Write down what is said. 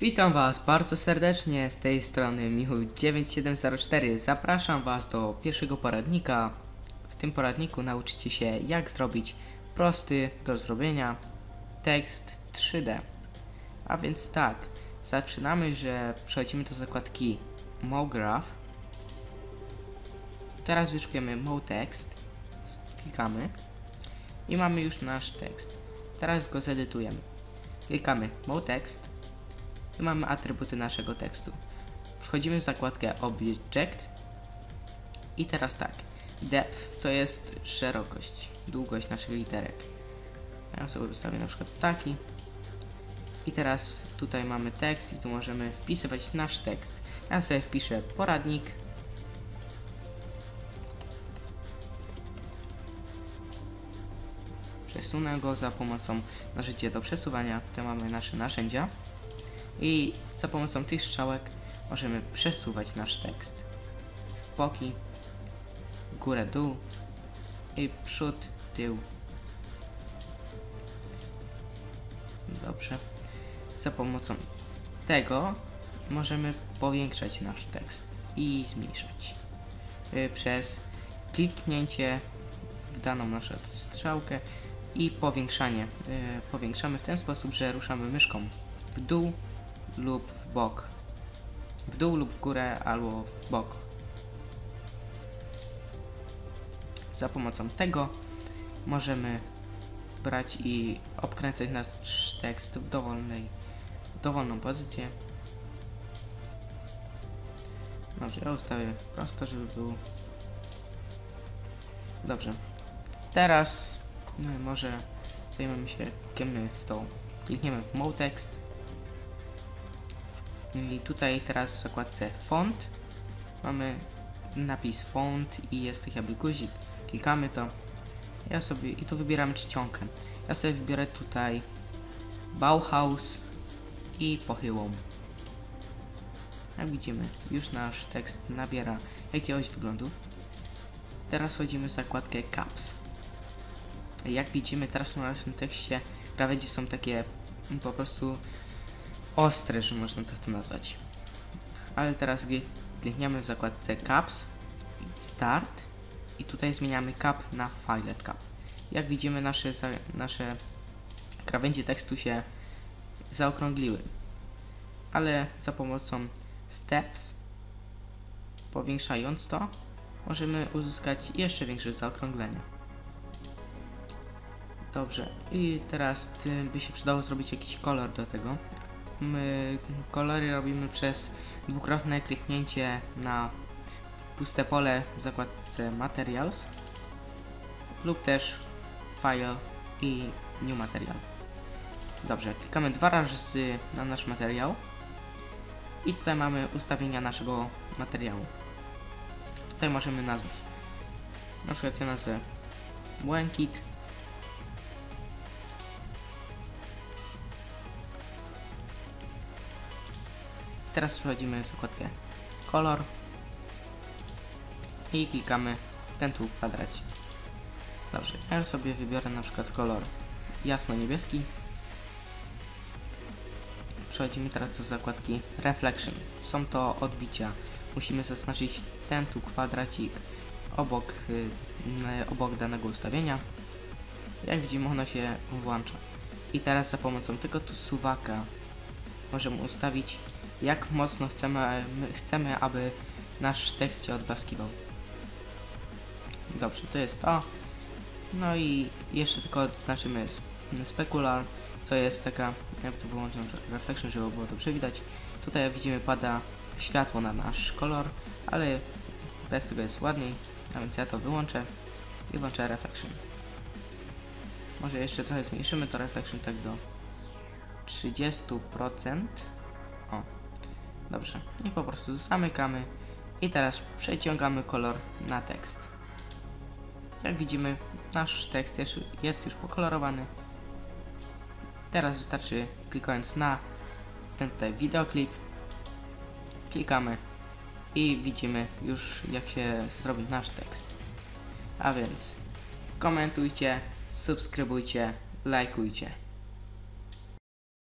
Witam Was bardzo serdecznie z tej strony Michał9704. Zapraszam Was do pierwszego poradnika. W tym poradniku nauczycie się jak zrobić prosty do zrobienia tekst 3D. A więc tak, zaczynamy, że przechodzimy do zakładki MoGraph. Teraz wyszukiemy MoText, klikamy i mamy już nasz tekst. Teraz go zedytujemy. Klikamy MoText i mamy atrybuty naszego tekstu. Wchodzimy w zakładkę Object i teraz tak, depth to jest szerokość, długość naszych literek. Ja sobie ustawię na przykład taki i teraz tutaj mamy tekst i tu możemy wpisywać nasz tekst. Ja sobie wpiszę poradnik Przesunę go za pomocą narzędzia do przesuwania. Tutaj mamy nasze narzędzia. I za pomocą tych strzałek możemy przesuwać nasz tekst. Boki, górę, dół i przód, tył. Dobrze. Za pomocą tego możemy powiększać nasz tekst i zmniejszać y, przez kliknięcie w daną naszą strzałkę i powiększanie. Y, powiększamy w ten sposób, że ruszamy myszką w dół lub w bok. W dół lub w górę albo w bok. Za pomocą tego możemy brać i obkręcać nasz tekst w dowolnej, dowolną pozycję. Dobrze, ja ustawię prosto, żeby był... Dobrze. Teraz no, może zajmiemy się, klikniemy w tą, klikniemy w Mode Text tutaj teraz w zakładce font mamy napis font i jest taki jakby guzik. Klikamy to. Ja sobie i tu wybieramy czcionkę. Ja sobie wybiorę tutaj Bauhaus i pochyłą. Jak widzimy, już nasz tekst nabiera jakiegoś wyglądu. Teraz wchodzimy w zakładkę Caps. Jak widzimy, teraz na naszym tekście krawędzie są takie po prostu ostre, że można tak to nazwać. Ale teraz klikniemy w zakładce Caps, Start i tutaj zmieniamy Cap na Filet Cap. Jak widzimy nasze, nasze krawędzie tekstu się zaokrągliły. Ale za pomocą Steps, powiększając to, możemy uzyskać jeszcze większe zaokrąglenie. Dobrze, i teraz by się przydało zrobić jakiś kolor do tego my kolory robimy przez dwukrotne kliknięcie na puste pole w zakładce Materials lub też File i New Material. Dobrze, klikamy dwa razy na nasz materiał i tutaj mamy ustawienia naszego materiału. Tutaj możemy nazwać na przykład ja nazwę błękit Teraz wchodzimy w zakładkę kolor i klikamy w ten tu kwadracie. Dobrze, ja sobie wybiorę na przykład kolor jasno-niebieski. Przechodzimy teraz do zakładki Reflection. Są to odbicia. Musimy zaznaczyć ten tu kwadracik obok, yy, obok danego ustawienia. Jak widzimy ono się włącza. I teraz za pomocą tego tu suwaka możemy ustawić jak mocno chcemy, chcemy, aby nasz tekst się odblaskiwał. Dobrze, to jest to. No i jeszcze tylko odznaczymy specular, co jest taka, jak to wyłączę reflection, żeby było dobrze widać. Tutaj widzimy pada światło na nasz kolor, ale bez tego jest ładniej, a więc ja to wyłączę i włączę reflection. Może jeszcze trochę zmniejszymy to reflection tak do 30%. Dobrze. I po prostu zamykamy. I teraz przeciągamy kolor na tekst. Jak widzimy, nasz tekst jest już pokolorowany. Teraz wystarczy klikając na ten tutaj wideoklip. Klikamy i widzimy już jak się zrobi nasz tekst. A więc komentujcie, subskrybujcie, lajkujcie.